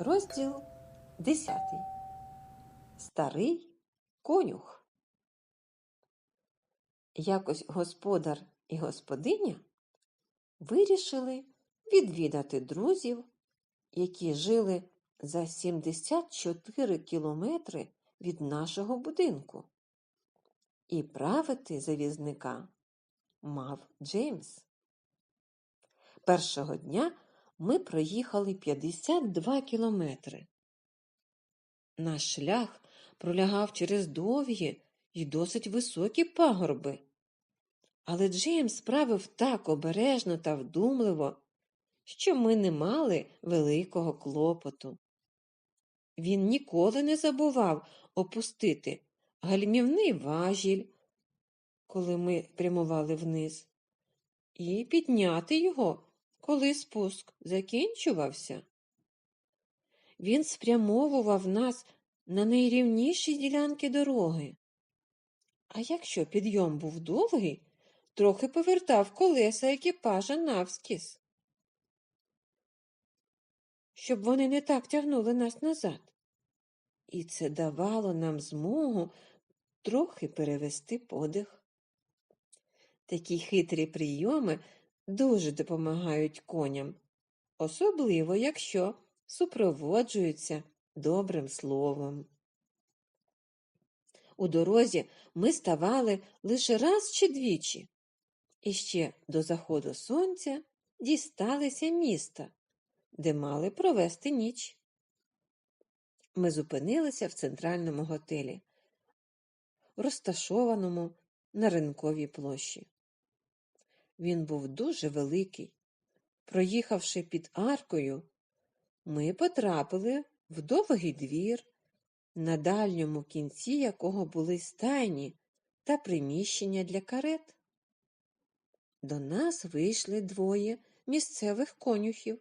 Розділ 10. Старий конюх. Якось господар і господиня вирішили відвідати друзів, які жили за 74 кілометри від нашого будинку. І правити завізника мав Джеймс. Першого дня ми проїхали 52 кілометри. Наш шлях пролягав через довгі і досить високі пагорби. Але Джеймс справив так обережно та вдумливо, що ми не мали великого клопоту. Він ніколи не забував опустити гальмівний важіль, коли ми прямували вниз, і підняти його, коли спуск закінчувався. Він спрямовував нас на найрівніші ділянки дороги. А якщо підйом був довгий, трохи повертав колеса екіпажа навскіз, щоб вони не так тягнули нас назад. І це давало нам змогу трохи перевести подих. Такі хитрі прийоми дуже допомагають коням, особливо якщо супроводжуються добрим словом. У дорозі ми ставали лише раз чи двічі, і ще до заходу сонця дісталися міста, де мали провести ніч. Ми зупинилися в центральному готелі, розташованому на ринковій площі. Він був дуже великий. Проїхавши під аркою, ми потрапили в довгий двір, на дальньому кінці якого були стайні та приміщення для карет. До нас вийшли двоє місцевих конюхів.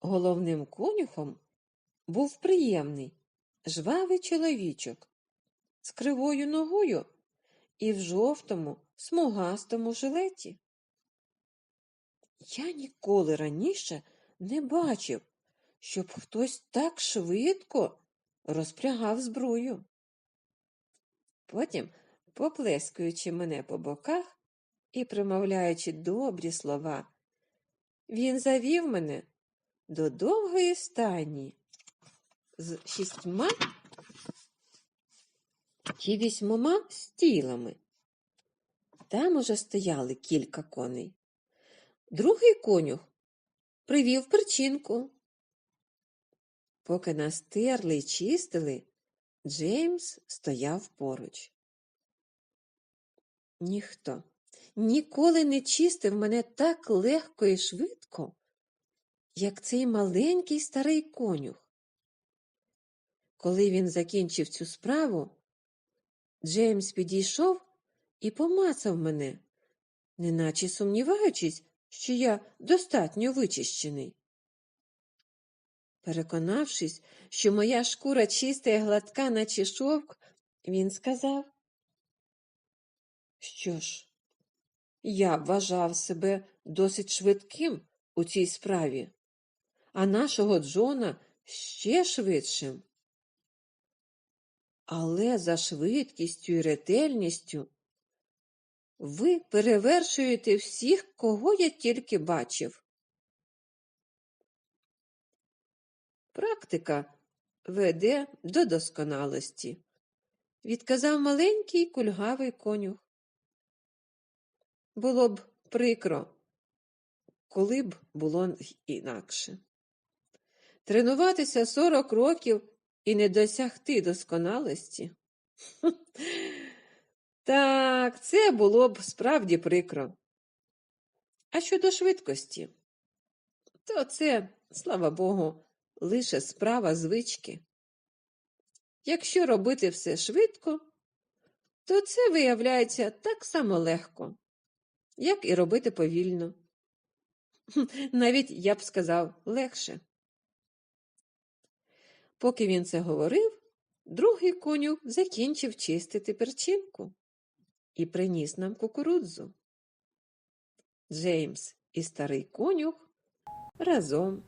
Головним конюхом був приємний, жвавий чоловічок з кривою ногою і в жовтому, смугастому жилеті. Я ніколи раніше не бачив, щоб хтось так швидко розпрягав зброю. Потім, поплескуючи мене по боках і примовляючи добрі слова, він завів мене до довгої стайні з шістьма чи вісьмома стілами. Там уже стояли кілька коней. Другий конюх привів перчинку. Поки нас терли й чистили, Джеймс стояв поруч. Ніхто ніколи не чистив мене так легко і швидко, як цей маленький старий конюх. Коли він закінчив цю справу, Джеймс підійшов і помацав мене, неначе сумніваючись, що я достатньо вичищений. Переконавшись, що моя шкура чиста і гладка, наче шовк, він сказав, що ж, я вважав себе досить швидким у цій справі, а нашого Джона ще швидшим. Але за швидкістю і ретельністю ви перевершуєте всіх, кого я тільки бачив. Практика веде до досконалості, відказав маленький кульгавий конюх. Було б прикро, коли б було інакше. Тренуватися сорок років і не досягти досконалості. Так, це було б справді прикро. А щодо швидкості, то це, слава Богу, лише справа звички. Якщо робити все швидко, то це виявляється так само легко, як і робити повільно. Навіть я б сказав легше. Поки він це говорив, другий конюх закінчив чистити перчинку і приніс нам кукурудзу. Джеймс і старий конюх разом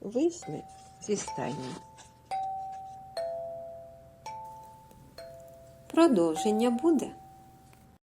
вийшли зі стайні. Продовження буде.